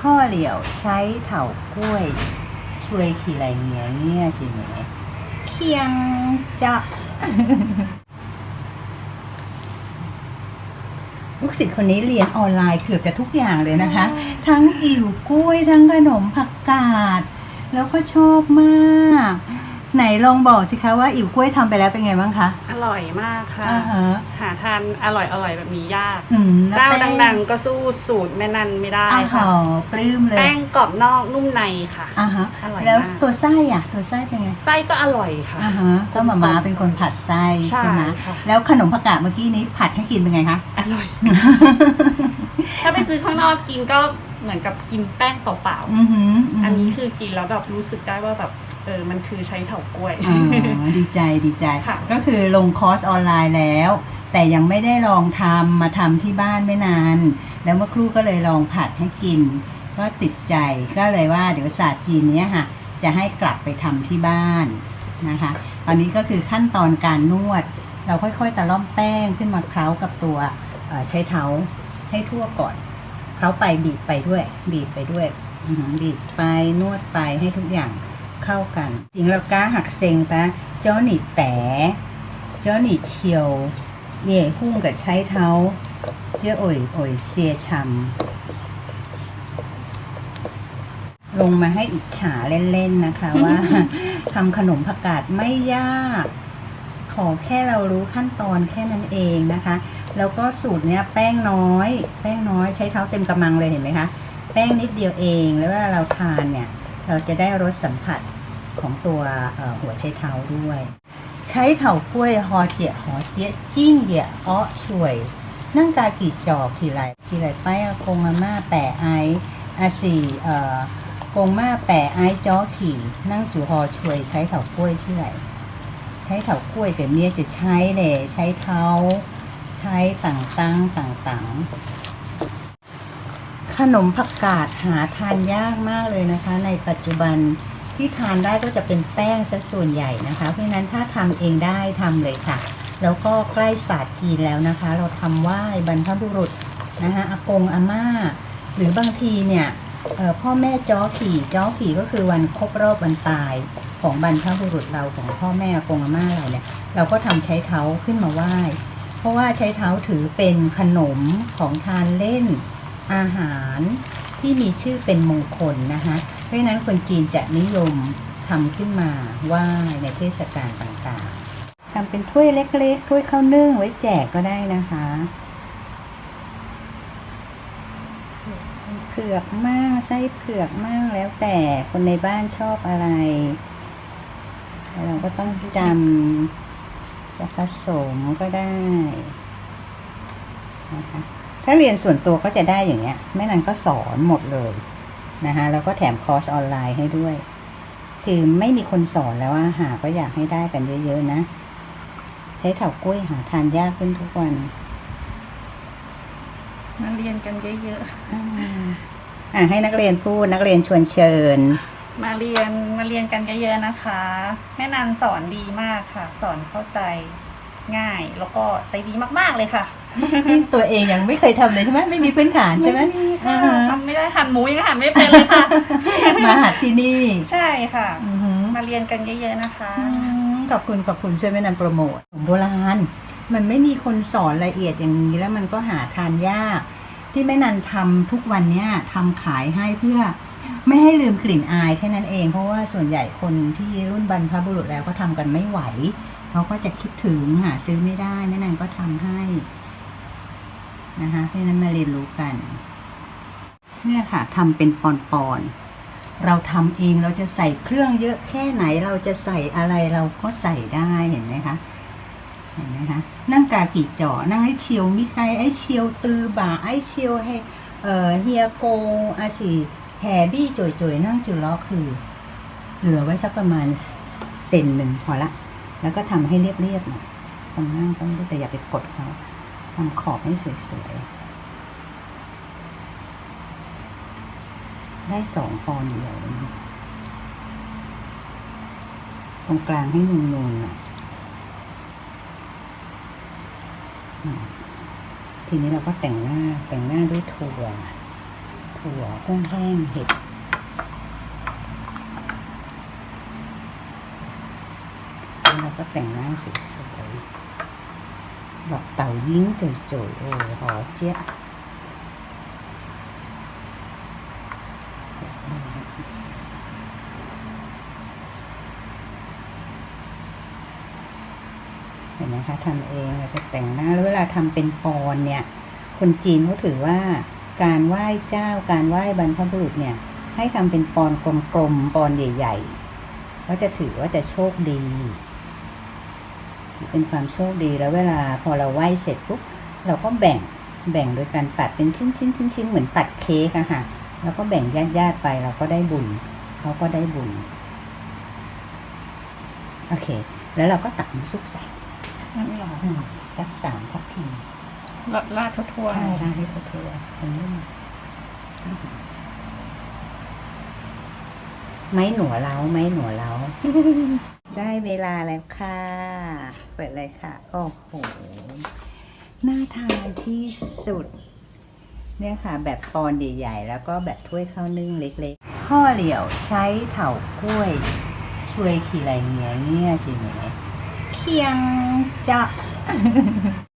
พ่อเหลียวใช้เถากล้วย ช่วยขี่ไรเงี้ยเนี่ยสิแหมเคียงจะลูกศิษย์คนนี้เรียนออนไลน์เกือบจะทุกอย่างเลยนะคะ ทั้งอิ่วกล้วยทั้งขนมผักกาด แล้วก็ชอบมาก ไหนลองบอกสิคะว่าอิ่วกล้วยทำไปแล้วเป็นไงบ้างคะอร่อยมากค่ะ อ่าฮะหาทานอร่อยอร่อยแบบนี้ยาก อืมเจ้าแล้วแป้ดังๆก็สู้สูตรแม่นันไม่ได้อาหค่ะอปลื้มเลยแป้งกรอบนอกนุ่มในค่ะ อ่าฮะอร่อยแล้วมากตัวไส้อะ ตัวไส้เป็นไงไส้ก็อร่อยค่ะ อ่าฮะก็หมามาเป็นคนผัดไส้ใช่ใช่ไหมค่ะ แล้วขนมผักกาดเมื่อกี้นี้ผัดให้กินเป็นไงคะ อร่อย ถ้าไปซื้อข้างนอกกินก็เหมือนกับกินแป้งเปล่าอือหือๆ อันนี้คือกินแล้วแบบรู้สึกได้ว่าแบบ เออมันคือใช้เถากล้วย อ๋อดีใจดีใจ ค่ะ ก็คือลงคอร์สออนไลน์แล้ว แต่ยังไม่ได้ลองทำมาทำที่บ้านไม่นาน แล้วเมื่อครู่ก็เลยลองผัดให้กิน ก็ติดใจก็เลยว่าเดี๋ยวศาสตร์จีนเนี้ยค่ะ จะให้กลับไปทำที่บ้านนะคะ ตอนนี้ก็คือขั้นตอนการนวด เราค่อยๆตะล่อมแป้งขึ้นมาเคล้ากับตัวเอ่อใช้เท้าให้ทั่วก่อนเคล้าไปบีบไปด้วย บีบไปด้วยอือหือบีบไปนวดไปให้ทุกอย่าง เข้ากันจริงแล้วก้าหักเซ็งปะเจ้าหนีแต่เจ้าหนีเชียวเนี่ยหุ้มกับใช้เท้า เจ้าโอ่ยโอ่ยเสียชำลงมาให้อิจฉาเล่นๆนะคะว่าทำขนมผักกาดไม่ยาก ขอแค่เรารู้ขั้นตอนแค่นั้นเองนะคะ แล้วก็สูตรเนี้ยแป้งน้อย แป้งน้อยใช้เท้าเต็มกำลังเลยเห็นไหมคะ แป้งนิดเดียวเองแล้วเวลาเราทานเนี่ย เราจะได้รสสัมผัส ของตัวหัวใช้เท้าด้วย ใช้เถากล้วยหอเจียหอเจียจิ้งเดียอ้อช่วย นั่งกากี่จอกกี่ไรกี่ไรไปอากงอาม่าแปะไออาสี่เอ่อกงมาแปะไอจ้อขี่ นั่งจู่หอช่วย ใช้เถากล้วยที่ไหนใช้เถากล้วยแต่เมียจะใช้เลยใช้เท้าใช้ต่างตั้งต่างขนมผักกาดหาทานยากมากเลยนะคะ ในปัจจุบัน ที่ทานได้ก็จะเป็นแป้งซะส่วนใหญ่นะคะ เพราะฉะนั้นถ้าทำเองได้ทำเลยค่ะ แล้วก็ใกล้ศาสตร์จีนแล้วนะคะ เราทำไหว้บรรพบุรุษนะคะอากงอาม่า หรือบางทีเนี่ยพ่อแม่จ้อขี่จ้อขี่ก็คือวันครบรอบวันตายของบรรพบุรุษเราของพ่อแม่อากงอาม่าเราเนี่ย เราก็ทำใช้เท้าขึ้นมาไหว้เพราะว่าใช้เท้าถือเป็นขนมของทานเล่นอาหารที่มีชื่อเป็นมงคลนะคะ เพราะฉะนั้นคนจีนจะนิยมทำขึ้นมาไหว้ในเทศกาลต่างๆทำเป็นถ้วยเล็กๆถ้วยข้าวนึ่งไว้แจกก็ได้นะคะเผือกมากไส้เผือกมากแล้วแต่คนในบ้านชอบอะไร เราก็ต้องจำจะผสมก็ได้นะคะถ้าเรียนส่วนตัวก็จะได้อย่างเงี้ยแม่นันก็สอนหมดเลย นะคะแล้วก็แถมคอร์สออนไลน์ให้ด้วย คือไม่มีคนสอนแล้วว่าหาก็อยากให้ได้กันเยอะๆนะ ใช้เถากล้วยหาทานยากขึ้นทุกวันมาเรียนกันเยอะอ่าอะให้นักเรียนพูดนักเรียนชวนเชิญๆมาเรียนมาเรียนกันเยอะๆนะคะ แม่นันสอนดีมากค่ะ สอนเข้าใจง่ายแล้วก็ใจดีมากๆเลยค่ะ ตัวเองยังไม่เคยทำเลยใช่ไหมไม่มีพื้นฐานใช่ไหมไม่มีค่ะอ่าฮะทำไม่ได้หั่นหมูยังหั่นไม่เป็นเลยค่ะ มาหัดที่นี่ใช่ค่ะ อือหือมาเรียนกันเยอะๆนะคะ อืมขอบคุณขอบคุณช่วยแม่นันโปรโมทของโบราณ มันไม่มีคนสอนละเอียดอย่างนี้แล้วมันก็หาทานยาก ที่แม่นันทำทุกวันเนี้ยทำขายให้เพื่อ ไม่ให้ลืมกลิ่นอายแค่นั้นเอง เพราะว่าส่วนใหญ่คนที่รุ่นบรรพบุรุษแล้วก็ทำกันไม่ไหว เขาก็จะคิดถึงหาซื้อไม่ได้แม่นันก็ทำให้ นะคะเพราะนั้นมาเรียนรู้กัน เนี่ยค่ะทำเป็นปอนๆเราทำเองเราจะใส่เครื่องเยอะแค่ไหนเราจะใส่อะไรเราก็ใส่ได้เห็นไหมคะเห็นไหมคะนั่งกากี่จ่อนั่งให้เชียวมิไกไอ้เชียวตือบ่าไอ้เชียวให้เอ่อเฮียโกอาสีแหบี้จ่อยๆนั่งจุล้อคือ เหลือไว้สักประมาณเซนหนึ่งพอละ แล้วก็ทำให้เรียบๆหน่อยตรงนั่งต้องแต่อย่าไปกดเขา ทำขอบให้สวยๆ ได้สองพอนอยู่เลยนะตรงกลางให้นูนๆหน่อยทีนี้เราก็แต่งหน้าแต่งหน้าด้วยถั่ว ถั่วกุ้งแห้งเห็ดแล้วเราก็แต่งหน้าสวยๆ บอกเต่ายิ้งจุยๆโอ้หอเจ้าเห็นไหมคะทำเองเราจะแต่งหน้าแล้วเวลาทำเป็นปอนเนี่ย คนจีนเขาถือว่าการไหว้เจ้าการไหว้บรรพบุรุษเนี่ย ให้ทำเป็นปอนกลมๆปอนใหญ่ๆก็จะถือว่าจะโชคดี เป็นความโชคดีแล้วเวลาพอเราไหว้เสร็จปุ๊บเราก็แบ่งแบ่งโดยการตัดเป็นชิ้นชิ้นชิ้นชิ้นๆเหมือนตัดเค้กอะค่ะแล้วก็แบ่งญาติญาติๆไปเราก็ได้บุญเขาก็ได้บุญโอเค แล้วเราก็ตักน้ำซุปใส่นั่นหรออืมสักสามทัพพีราราดทั่วๆใช่ราดให้ทั่วๆตรงนี้ไม้หนัวเล้าไม้หนัวเล้า ได้เวลาแล้วค่ะ เปิดเลยค่ะ โอ้โห น่าทานที่สุด เนี่ยค่ะ แบบปอนใหญ่ๆ แล้วก็แบบถ้วยข้าวนึ่งเล็กๆพ่อเหลียวใช้เถากล้วย ช่วยขี่ไรเงี้ยเนี่ยสิเนี่ยเคียงจะ